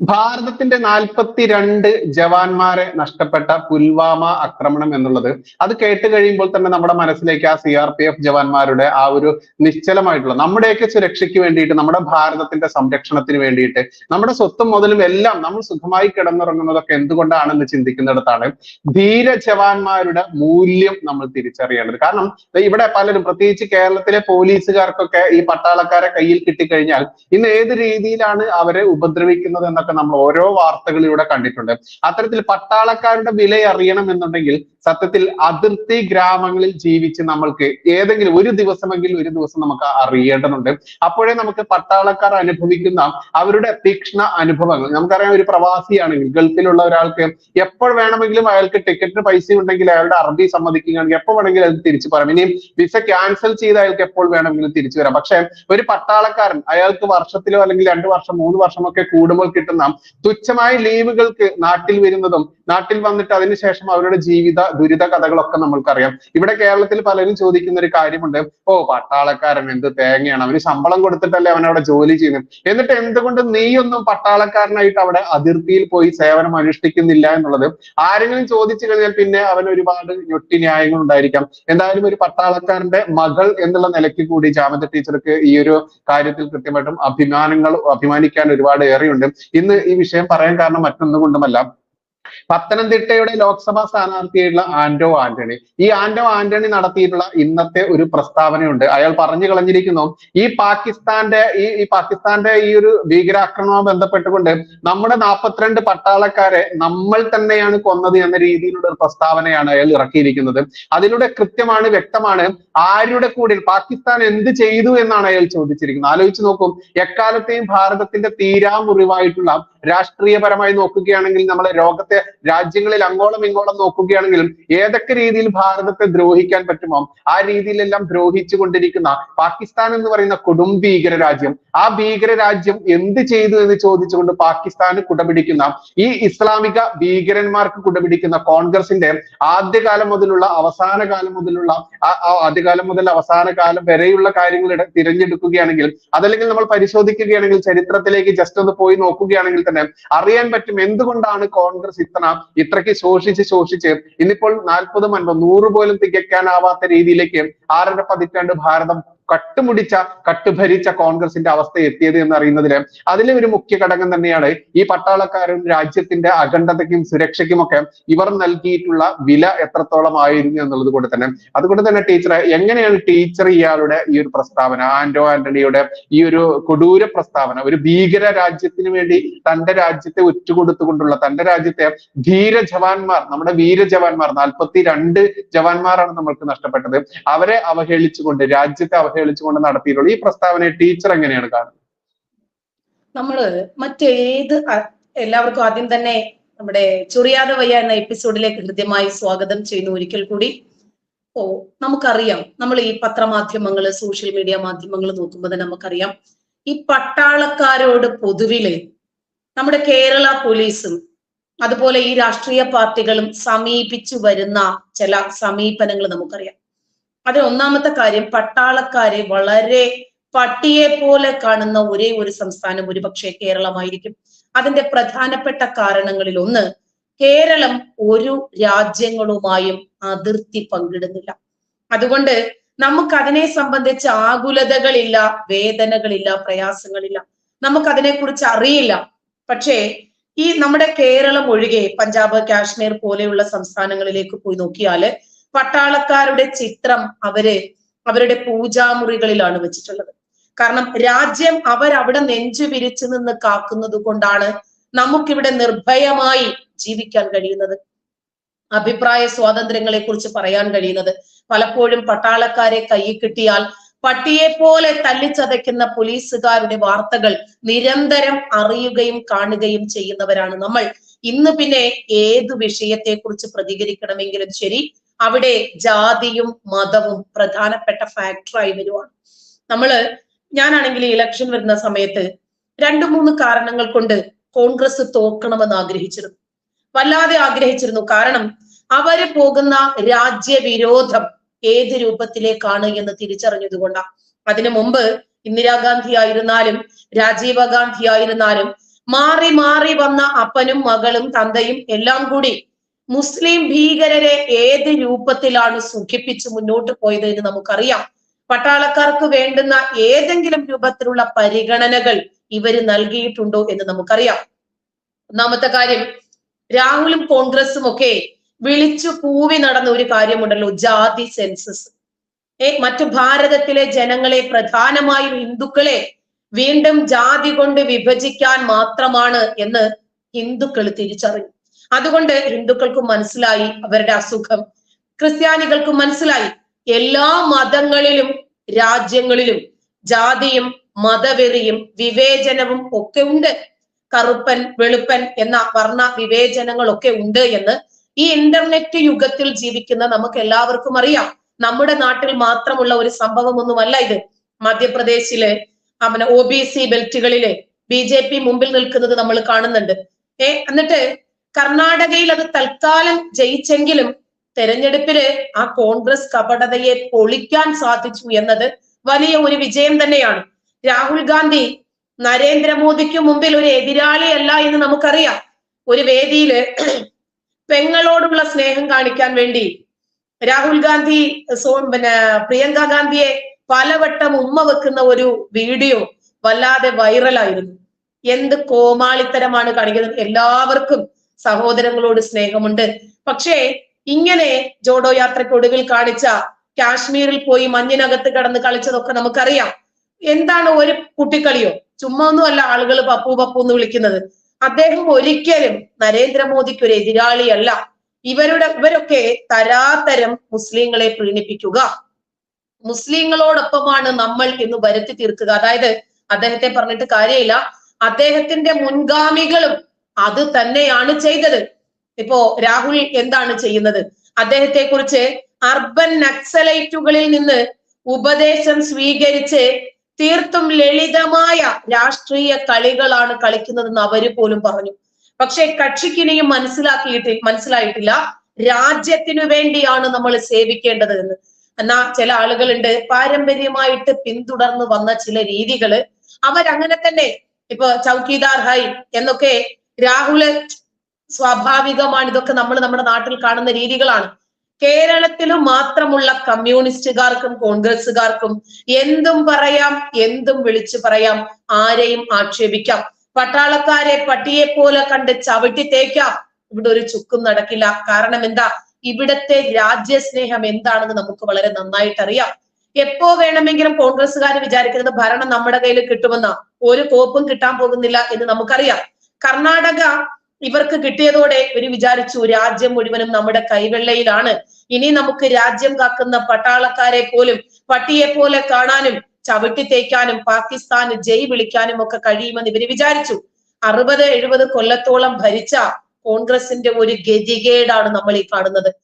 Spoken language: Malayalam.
ഭാരതത്തിന്റെ നാൽപ്പത്തിരണ്ട് ജവാന്മാരെ നഷ്ടപ്പെട്ട പുൽവാമ ആക്രമണം എന്നുള്ളത് അത് കേട്ട് കഴിയുമ്പോൾ തന്നെ നമ്മുടെ മനസ്സിലേക്ക് ആ എഫ് ജവാന്മാരുടെ ആ ഒരു നിശ്ചലമായിട്ടുള്ള നമ്മുടെയൊക്കെ സുരക്ഷയ്ക്ക് വേണ്ടിയിട്ട് നമ്മുടെ ഭാരതത്തിന്റെ സംരക്ഷണത്തിന് വേണ്ടിയിട്ട് നമ്മുടെ സ്വത്തും മുതലും എല്ലാം നമ്മൾ സുഖമായി കിടന്നുറങ്ങുന്നതൊക്കെ എന്തുകൊണ്ടാണെന്ന് ചിന്തിക്കുന്നിടത്താണ് ധീര ജവാന്മാരുടെ മൂല്യം നമ്മൾ തിരിച്ചറിയേണ്ടത്. കാരണം ഇവിടെ പലരും പ്രത്യേകിച്ച് കേരളത്തിലെ പോലീസുകാർക്കൊക്കെ ഈ പട്ടാളക്കാരെ കയ്യിൽ കിട്ടിക്കഴിഞ്ഞാൽ ഇന്ന് ഏത് രീതിയിലാണ് അവരെ ഉപദ്രവിക്കുന്നത് എന്നൊക്കെ നമ്മൾ ഓരോ വാർത്തകളിലൂടെ കണ്ടിട്ടുണ്ട്. അത്തരത്തിൽ പട്ടാളക്കാരുടെ വില അറിയണം എന്നുണ്ടെങ്കിൽ സത്യത്തിൽ അതിർത്തി ഗ്രാമങ്ങളിൽ ജീവിച്ച് നമ്മൾക്ക് ഏതെങ്കിലും ഒരു ദിവസമെങ്കിലും ഒരു ദിവസം നമുക്ക് അറിയേണ്ടതുണ്ട്. അപ്പോഴേ നമുക്ക് പട്ടാളക്കാർ അനുഭവിക്കുന്ന അവരുടെ തീക്ഷ്ണ അനുഭവങ്ങൾ. നമുക്കറിയാം ഒരു പ്രവാസിയാണെങ്കിൽ ഗൾഫിലുള്ള ഒരാൾക്ക് എപ്പോൾ വേണമെങ്കിലും അയാൾക്ക് ടിക്കറ്റിന് പൈസ ഉണ്ടെങ്കിൽ അയാളുടെ അറബി സമ്മതിക്കുകയാണെങ്കിൽ എപ്പോൾ വേണമെങ്കിലും അത് തിരിച്ചു പറയാം. ഇനിയും വിസ ക്യാൻസൽ ചെയ്ത് അയാൾക്ക് എപ്പോൾ വേണമെങ്കിലും തിരിച്ചു വരാം. പക്ഷെ ഒരു പട്ടാളക്കാരൻ അയാൾക്ക് വർഷത്തിലോ അല്ലെങ്കിൽ രണ്ട് വർഷം മൂന്ന് വർഷമൊക്കെ കൂടുമ്പോൾ കിട്ടുന്ന തുച്ഛമായ ലീവുകൾക്ക് നാട്ടിൽ വരുന്നതും നാട്ടിൽ വന്നിട്ട് അതിനുശേഷം അവരുടെ ജീവിത ദുരിത കഥകളൊക്കെ നമ്മൾക്കറിയാം. ഇവിടെ കേരളത്തിൽ പലരും ചോദിക്കുന്ന ഒരു കാര്യമുണ്ട്. ഓ പട്ടാളക്കാരൻ എന്ത് തേങ്ങയാണ്? അവന് ശമ്പളം കൊടുത്തിട്ടല്ലേ അവൻ അവിടെ ജോലി ചെയ്യുന്നത്? എന്നിട്ട് എന്തുകൊണ്ട് നീയൊന്നും പട്ടാളക്കാരനായിട്ട് അവിടെ അതിർത്തിയിൽ പോയി സേവനം അനുഷ്ഠിക്കുന്നില്ല എന്നുള്ളത്? ആരെങ്കിലും ചോദിച്ചു കഴിഞ്ഞാൽ പിന്നെ അവൻ ഒരുപാട് ഞൊട്ടി ന്യായങ്ങൾ ഉണ്ടായിരിക്കാം. എന്തായാലും ഒരു പട്ടാളക്കാരന്റെ മകൾ എന്നുള്ള നിലയ്ക്ക് കൂടി ജാമത ടീച്ചർക്ക് ഈ ഒരു കാര്യത്തിൽ കൃത്യമായിട്ടും അഭിമാനങ്ങൾ അഭിമാനിക്കാൻ ഒരുപാട് ഏറെയുണ്ട്. ഇന്ന് ഈ വിഷയം പറയാൻ കാരണം മറ്റൊന്നും കൊണ്ടുമല്ല. പത്തനംതിട്ടയുടെ ലോക്സഭാ സ്ഥാനാർത്ഥിയായിട്ടുള്ള ആന്റോ ആന്റണി. ഈ ആന്റോ ആന്റണി നടത്തിയിട്ടുള്ള ഇന്നത്തെ ഒരു പ്രസ്താവനയുണ്ട്. അയാൾ പറഞ്ഞു കളഞ്ഞിരിക്കുന്നു ഈ പാകിസ്ഥാന്റെ ഈ ഈ പാകിസ്ഥാന്റെ ഈ ഒരു ഭീകരാക്രമണവുമായി ബന്ധപ്പെട്ടുകൊണ്ട് നമ്മുടെ നാൽപ്പത്തിരണ്ട് പട്ടാളക്കാരെ നമ്മൾ തന്നെയാണ് കൊന്നത് എന്ന രീതിയിലുള്ള ഒരു പ്രസ്താവനയാണ് അയാൾ ഇറക്കിയിരിക്കുന്നത്. അതിലൂടെ കൃത്യമാണ് വ്യക്തമാണ് ആരുടെ കൂടെ പാകിസ്ഥാൻ എന്ത് ചെയ്തു എന്നാണ് അയാൾ ചോദിച്ചിരിക്കുന്നത്. ആലോചിച്ച് നോക്കും എക്കാലത്തെയും ഭാരതത്തിന്റെ തീരാമുറിവായിട്ടുള്ള രാഷ്ട്രീയപരമായി നോക്കുകയാണെങ്കിൽ നമ്മളെ ലോകത്തെ രാജ്യങ്ങളിൽ അങ്ങോളം ഇങ്ങോളം നോക്കുകയാണെങ്കിലും ഏതൊക്കെ രീതിയിൽ ഭാരതത്തെ ദ്രോഹിക്കാൻ പറ്റുമോ ആ രീതിയിലെല്ലാം ദ്രോഹിച്ചു കൊണ്ടിരിക്കുന്ന പാകിസ്ഥാൻ എന്ന് പറയുന്ന കൊടും ഭീകര രാജ്യം ആ ഭീകര രാജ്യം എന്ത് ചെയ്തു എന്ന് ചോദിച്ചുകൊണ്ട് പാകിസ്ഥാന് കുടപിടിക്കുന്ന ഈ ഇസ്ലാമിക ഭീകരന്മാർക്ക് കുടപിടിക്കുന്ന കോൺഗ്രസിന്റെ ആദ്യകാലം മുതലുള്ള അവസാന കാലം മുതലുള്ള ആദ്യകാലം മുതൽ അവസാന കാലം വരെയുള്ള കാര്യങ്ങൾ തിരഞ്ഞെടുക്കുകയാണെങ്കിൽ അതല്ലെങ്കിൽ നമ്മൾ പരിശോധിക്കുകയാണെങ്കിൽ ചരിത്രത്തിലേക്ക് ജസ്റ്റ് ഒന്ന് പോയി നോക്കുകയാണെങ്കിൽ തന്നെ അറിയാൻ പറ്റും എന്തുകൊണ്ടാണ് കോൺഗ്രസ് ഇത്ര ഇത്രയ്ക്ക് ശോഷിച്ച് ശോഷിച്ച് ഇന്നിപ്പോൾ നാൽപ്പതും അൻപത് നൂറ് പോലും തികയ്ക്കാനാവാത്ത രീതിയിലേക്ക് ആറര പതിറ്റാണ്ട് ഭാരതം കട്ടുമുടിച്ച കട്ടുഭരിച്ച കോൺഗ്രസിന്റെ അവസ്ഥ എത്തിയത് എന്ന് അറിയുന്നതിൽ അതിലെ ഒരു മുഖ്യ ഘടകം തന്നെയാണ് ഈ പട്ടാളക്കാരും രാജ്യത്തിന്റെ അഖണ്ഡതയ്ക്കും സുരക്ഷയ്ക്കും ഒക്കെ ഇവർ നൽകിയിട്ടുള്ള വില എത്രത്തോളം ആയിരുന്നു എന്നുള്ളത് കൊണ്ട് തന്നെ. അതുകൊണ്ട് തന്നെ ടീച്ചർ എങ്ങനെയാണ് ടീച്ചർ ഇയാളുടെ ഈ ഒരു പ്രസ്താവന ആന്റോ ആന്റണിയുടെ ഈ ഒരു കൊടൂര പ്രസ്താവന ഒരു ഭീകര രാജ്യത്തിന് വേണ്ടി തന്റെ രാജ്യത്തെ ഒറ്റുകൊടുത്തുകൊണ്ടുള്ള തന്റെ രാജ്യത്തെ ധീര ജവാന്മാർ നമ്മുടെ വീര ജവാന്മാർ നാൽപ്പത്തി രണ്ട് ജവാന്മാരാണ് നമ്മൾക്ക് നഷ്ടപ്പെട്ടത്. അവരെ അവഹേളിച്ചുകൊണ്ട് രാജ്യത്തെ അവഹേളിച്ചുകൊണ്ട് നടത്തിയിട്ടുള്ളൂ. ഈ പ്രസ്താവനയെ ടീച്ചർ എങ്ങനെയാണ് കാണുന്നത്? നമ്മൾ മറ്റേത് എല്ലാവർക്കും ആദ്യം തന്നെ നമ്മുടെ ചുറിയാതെ വയ്യ എന്ന എപ്പിസോഡിലേക്ക് ഹൃദ്യമായി സ്വാഗതം ചെയ്യുന്നു. ഒരിക്കൽ കൂടി. ഓ നമുക്കറിയാം. നമ്മൾ ഈ പത്രമാധ്യമങ്ങൾ സോഷ്യൽ മീഡിയ മാധ്യമങ്ങൾ നോക്കുമ്പോൾ തന്നെ നമുക്കറിയാം. ഈ പട്ടാളക്കാരോട് പൊതുവിൽ നമ്മുടെ കേരള പോലീസും അതുപോലെ ഈ രാഷ്ട്രീയ പാർട്ടികളും സമീപിച്ചു വരുന്ന ചില സമീപനങ്ങൾ നമുക്കറിയാം. അതിൽ ഒന്നാമത്തെ കാര്യം പട്ടാളക്കാരെ വളരെ പട്ടിയെ പോലെ കാണുന്ന ഒരേ ഒരു സംസ്ഥാനം ഒരുപക്ഷെ കേരളമായിരിക്കും. അതിന്റെ പ്രധാനപ്പെട്ട കാരണങ്ങളിൽ ഒന്ന് കേരളം ഒരു രാജ്യങ്ങളുമായും അതിർത്തി പങ്കിടുന്നില്ല. അതുകൊണ്ട് നമുക്ക് അതിനെ സംബന്ധിച്ച് ആകുലതകളില്ല വേദനകളില്ല പ്രയാസങ്ങളില്ല. നമുക്ക് അതിനെക്കുറിച്ച് അറിയില്ല. പക്ഷേ ഈ നമ്മുടെ കേരളം ഒഴികെ പഞ്ചാബ് കാശ്മീർ പോലെയുള്ള സംസ്ഥാനങ്ങളിലേക്ക് പോയി നോക്കിയാൽ പട്ടാളക്കാരുടെ ചിത്രം അവർ അവരുടെ പൂജാമുറികളിലാണ് വെച്ചിട്ടുള്ളത്. കാരണം രാജ്യം അവരവിടെ നെഞ്ചു വിരിച്ചു നിന്ന് കാക്കുന്നത് കൊണ്ടാണ് നമുക്കിവിടെ നിർഭയമായി ജീവിക്കാൻ കഴിയുന്നത്. അഭിപ്രായ സ്വാതന്ത്ര്യങ്ങളെ കുറിച്ച് പറയാൻ കഴിയുന്നത്. പലപ്പോഴും പട്ടാളക്കാരെ കയ്യിൽ കിട്ടിയാൽ പട്ടിയെ പോലെ തല്ലിച്ചതയ്ക്കുന്ന പോലീസുകാരുടെ വാർത്തകൾ നിരന്തരം അറിയുകയും കാണുകയും ചെയ്യുന്നവരാണ് നമ്മൾ. ഇന്ന് പിന്നെ ഏതു വിഷയത്തെ കുറിച്ച് പ്രതികരിക്കണമെങ്കിലും ശരി അവിടെ ജാതിയും മതവും പ്രധാനപ്പെട്ട ഫാക്ടറായി വരുവാണ്. നമ്മൾ ഞാനാണെങ്കിൽ ഇലക്ഷൻ വരുന്ന സമയത്ത് രണ്ടു മൂന്ന് കാരണങ്ങൾ കൊണ്ട് കോൺഗ്രസ് തോക്കണമെന്ന് ആഗ്രഹിച്ചിരുന്നു. വല്ലാതെ ആഗ്രഹിച്ചിരുന്നു. കാരണം അവർ പോകുന്ന രാജ്യവിരോധം ഏത് രൂപത്തിലേക്കാണ് എന്ന് തിരിച്ചറിഞ്ഞതുകൊണ്ടാണ് അതിനു മുമ്പ് ഇന്ദിരാഗാന്ധി ആയിരുന്നാലും രാജീവ് ഗാന്ധി ആയിരുന്നാലും മാറി മാറി വന്ന അപ്പനും മകളും തന്തയും എല്ലാം കൂടി മുസ്ലിം ഭീകരരെ ഏത് രൂപത്തിലാണ് സുഖിപ്പിച്ച് മുന്നോട്ട് പോയത് എന്ന് നമുക്കറിയാം. പട്ടാളക്കാർക്ക് വേണ്ടുന്ന ഏതെങ്കിലും രൂപത്തിലുള്ള പരിഗണനകൾ ഇവർ നൽകിയിട്ടുണ്ടോ എന്ന് നമുക്കറിയാം. ഒന്നാമത്തെ കാര്യം രാഹുലും കോൺഗ്രസും ഒക്കെ വിളിച്ചു കൂവി നടന്ന ഒരു കാര്യമുണ്ടല്ലോ ജാതി സെൻസസ്. ഏ മറ്റു ഭാരതത്തിലെ ജനങ്ങളെ പ്രധാനമായും ഹിന്ദുക്കളെ വീണ്ടും ജാതി കൊണ്ട് വിഭജിക്കാൻ മാത്രമാണ് എന്ന് ഹിന്ദുക്കൾ തിരിച്ചറിഞ്ഞു. അതുകൊണ്ട് ഹിന്ദുക്കൾക്ക് മനസ്സിലായി അവരുടെ അസുഖം. ക്രിസ്ത്യാനികൾക്ക് മനസ്സിലായി. എല്ലാ മതങ്ങളിലും രാജ്യങ്ങളിലും ജാതിയും മതവെറിയും വിവേചനവും ഒക്കെ ഉണ്ട്. കറുപ്പൻ വെളുപ്പൻ എന്ന വർണ വിവേചനങ്ങളൊക്കെ ഉണ്ട് എന്ന് ഈ ഇന്റർനെറ്റ് യുഗത്തിൽ ജീവിക്കുന്ന നമുക്ക് എല്ലാവർക്കും അറിയാം. നമ്മുടെ നാട്ടിൽ മാത്രമുള്ള ഒരു സംഭവമൊന്നുമല്ല ഇത്. മധ്യപ്രദേശിലെ ഒ ബി സി ബെൽറ്റുകളിലെ ബി ജെ പി മുമ്പിൽ നിൽക്കുന്നത് നമ്മൾ കാണുന്നുണ്ട്. ഏ എന്നിട്ട് കർണാടകയിൽ അത് തൽക്കാലം ജയിച്ചെങ്കിലും തെരഞ്ഞെടുപ്പിൽ ആ കോൺഗ്രസ് കപടതയെ പൊളിക്കാൻ സാധിച്ചു എന്നത് വലിയ ഒരു വിജയം തന്നെയാണ്. രാഹുൽ ഗാന്ധി നരേന്ദ്രമോദിക്ക് മുമ്പിൽ ഒരു എതിരാളിയല്ല എന്ന് നമുക്കറിയാം. ഒരു വേദിയിൽ പെങ്ങളോടുള്ള സ്നേഹം കാണിക്കാൻ വേണ്ടി രാഹുൽ ഗാന്ധി സോ പിന്നെ പ്രിയങ്ക ഗാന്ധിയെ പലവട്ടം ഉമ്മ വെക്കുന്ന ഒരു വീഡിയോ വല്ലാതെ വൈറലായിരുന്നു. എന്ത് കോമാളിത്തരമാണ് കാണിക്കുന്നത്. എല്ലാവർക്കും സഹോദരങ്ങളോട് സ്നേഹമുണ്ട്. പക്ഷേ ഇങ്ങനെ ജോഡോ യാത്രയ്ക്ക് ഒടുവിൽ കാണിച്ച കാശ്മീരിൽ പോയി മഞ്ഞിനകത്ത് കടന്ന് കളിച്ചതൊക്കെ നമുക്കറിയാം. എന്താണ് ഒരു കുട്ടിക്കളിയോ? ചുമ്മാ ഒന്നുമല്ല ആളുകൾ പപ്പു പപ്പു എന്ന് വിളിക്കുന്നത്. അദ്ദേഹം ഒരിക്കലും നരേന്ദ്രമോദിക്ക് ഒരു എതിരാളിയല്ല. ഇവരുടെ ഇവരൊക്കെ തരാതരം മുസ്ലിങ്ങളെ പ്രീണിപ്പിക്കുക. മുസ്ലിങ്ങളോടൊപ്പമാണ് നമ്മൾ എന്ന് വരുത്തി തീർക്കുക. അതായത് അദ്ദേഹത്തെ പറഞ്ഞിട്ട് കാര്യമില്ല. അദ്ദേഹത്തിന്റെ മുൻഗാമികളും അത് തന്നെയാണ് ചെയ്തത്. ഇപ്പോ രാഹുൽ എന്താണ് ചെയ്യുന്നത്? അദ്ദേഹത്തെ കുറിച്ച് അർബൻ നക്സലൈറ്റുകളിൽ നിന്ന് ഉപദേശം സ്വീകരിച്ച് തീർത്തും ലളിതമായ രാഷ്ട്രീയ കളികളാണ് കളിക്കുന്നതെന്ന് അവർ പോലും പറഞ്ഞു. പക്ഷെ കക്ഷിക്ക് ഇനിയും മനസ്സിലാക്കിയിട്ട് മനസ്സിലായിട്ടില്ല രാജ്യത്തിനു വേണ്ടിയാണ് നമ്മൾ സേവിക്കേണ്ടത് എന്ന്. എന്നാ ചില ആളുകളുണ്ട് പാരമ്പര്യമായിട്ട് പിന്തുടർന്ന് വന്ന ചില രീതികൾ അവരങ്ങനെ തന്നെ ഇപ്പൊ ചൗക്കിദാർ ഹൈ എന്നൊക്കെ രാഹുൽ സ്വാഭാവികമാണ്. ഇതൊക്കെ നമ്മൾ നമ്മുടെ നാട്ടിൽ കാണുന്ന രീതികളാണ്. കേരളത്തിലും മാത്രമുള്ള കമ്മ്യൂണിസ്റ്റുകാർക്കും കോൺഗ്രസ്സുകാർക്കും എന്തും പറയാം എന്തും വിളിച്ചു പറയാം ആരെയും ആക്ഷേപിക്കാം. പട്ടാളക്കാരെ പട്ടിയെ പോലെ കണ്ട് ചവിട്ടി തേക്കാം. ഇവിടെ ഒരു ചുക്കും നടക്കില്ല. കാരണം എന്താ? ഇവിടത്തെ രാജ്യസ്നേഹം എന്താണെന്ന് നമുക്ക് വളരെ നന്നായിട്ട് അറിയാം എപ്പോ വേണമെങ്കിലും കോൺഗ്രസ്സുകാർ വിചാരിക്കുന്നത് ഭരണം നമ്മുടെ കയ്യിൽ കിട്ടുമെന്ന? ഒരു കോപ്പും കിട്ടാൻ പോകുന്നില്ല എന്ന് നമുക്കറിയാം. കർണാടക ഇവർക്ക് കിട്ടിയതോടെ ഇവർ വിചാരിച്ചു രാജ്യം മുഴുവനും നമ്മുടെ കൈവെള്ളയിലാണ്. ഇനി നമുക്ക് രാജ്യം കാക്കുന്ന പട്ടാളക്കാരെ പോലും പട്ടിയെ പോലെ കാണാനും ചവിട്ടി തേക്കാനും പാകിസ്ഥാന് ജയ് വിളിക്കാനും ഒക്കെ കഴിയുമെന്ന് ഇവർ വിചാരിച്ചു. അറുപത് എഴുപത് കൊല്ലത്തോളം ഭരിച്ച കോൺഗ്രസിന്റെ ഒരു ഗതികേടാണ് നമ്മൾ ഈ കാണുന്നത്.